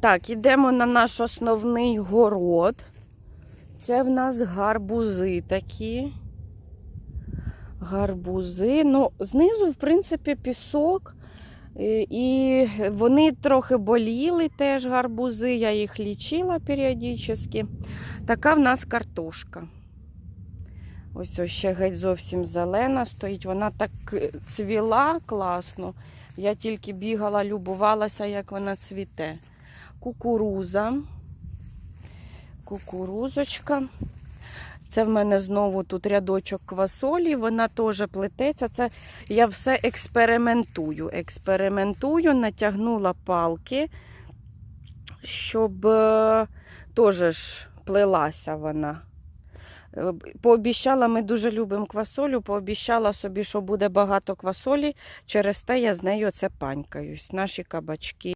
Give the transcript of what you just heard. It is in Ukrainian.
Так, ідемо на наш основний город. Це в нас гарбузи такі. Гарбузи. Ну, знизу, в принципі, пісок. Е, І вони трохи боліли теж гарбузи, я їх лічила періодично. Така в нас картошка. Ось ось ще геть зовсім зелена стоїть. Вона так е, цвіла класно. Я тільки бігала, любувалася, як вона цвіте. Кукуруза. Кукурузочка. Це в мене знову тут рядочок квасолі, вона теж плететься. Це я все експериментую. Експериментую, натягнула палки, щоб е, теж ж плелася вона. Е, Пообіщала, ми дуже любимо квасолю, пообіщала собі, що буде багато квасолі, через те я з нею це панькаюсь. Наші кабачки.